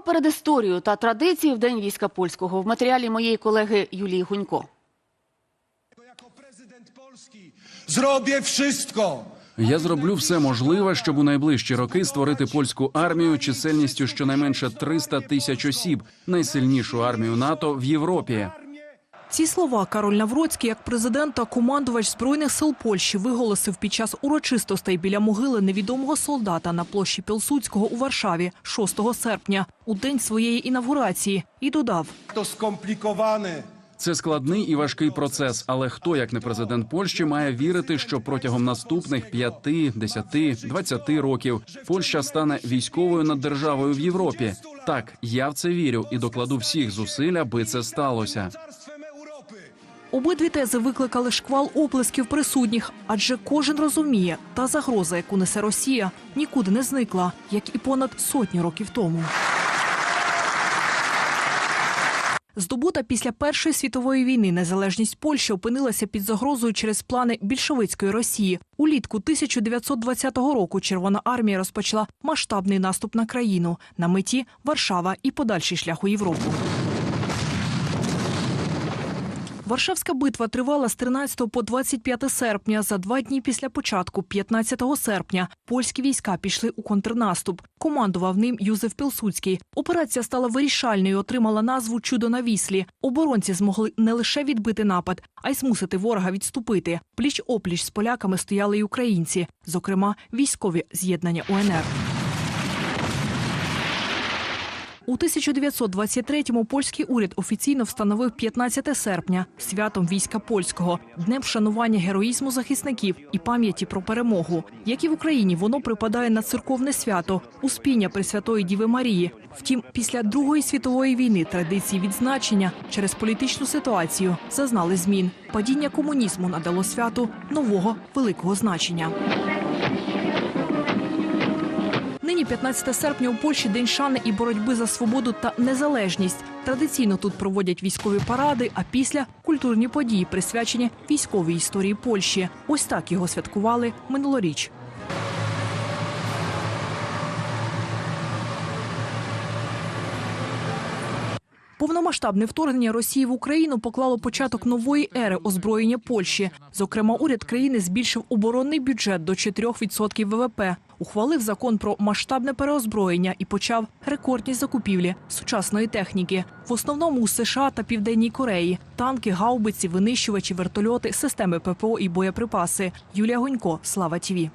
Про передісторію та традиції в День війська польського в матеріалі моєї колеги Юлії Гунько. як президент польський, zrobię wszystko, Я зроблю все можливе, щоб у найближчі роки створити польську армію чисельністю щонайменше 300 тисяч осіб, найсильнішу армію НАТО в Європі. Ці слова Кароль Навроцький, як президент та командувач збройних сил Польщі, виголосив під час урочистостей біля могили невідомого солдата на площі Пілсудського у Варшаві 6 серпня, у день своєї інавгурації, і додав: to skomplikowane. Це складний і важкий процес. Але хто, як не президент Польщі, має вірити, що протягом наступних 5, 10, 20 років Польща стане військовою наддержавою в Європі? Так, я в це вірю і докладу всіх зусиль, аби це сталося. Обидві тези викликали шквал оплесків присутніх, адже кожен розуміє, та загроза, яку несе Росія, нікуди не зникла, як і понад сотню років тому. Здобута після Першої світової війни незалежність Польщі опинилася під загрозою через плани більшовицької Росії. Улітку 1920 року Червона армія розпочала масштабний наступ на країну на меті Варшава і подальший шлях у Європу. Варшавська битва тривала з 13 по 25 серпня. За два дні після початку, 15 серпня, польські війська пішли у контрнаступ. Командував ним Юзеф Пілсудський. Операція стала вирішальною. Отримала назву Чудо на віслі. Оборонці змогли не лише відбити напад, а й змусити ворога відступити. Пліч опліч з поляками стояли й українці, зокрема військові з'єднання УНР. У 1923-му польський уряд офіційно встановив 15 серпня святом війська польського, днем вшанування героїзму захисників і пам'яті про перемогу. Як і в Україні, воно припадає на церковне свято успіння Пресвятої Діви Марії. Втім, після Другої світової війни традиції відзначення через політичну ситуацію зазнали змін. Падіння комунізму надало святу нового великого значення. Нині 15 серпня у Польщі день шани і боротьби за свободу та незалежність. Традиційно тут проводять військові паради, а після культурні події, присвячені військовій історії Польщі. Ось так його святкували минулоріч. Повномасштабне вторгнення Росії в Україну поклало початок нової ери озброєння Польщі. Зокрема, уряд країни збільшив оборонний бюджет до 4% ВВП, ухвалив закон про масштабне переозброєння і почав рекордні закупівлі сучасної техніки, в основному у США та Південній Кореї: танки, гаубиці, винищувачі, вертольоти, системи ППО і боєприпаси. Юлія Гонько, Слава Тіві.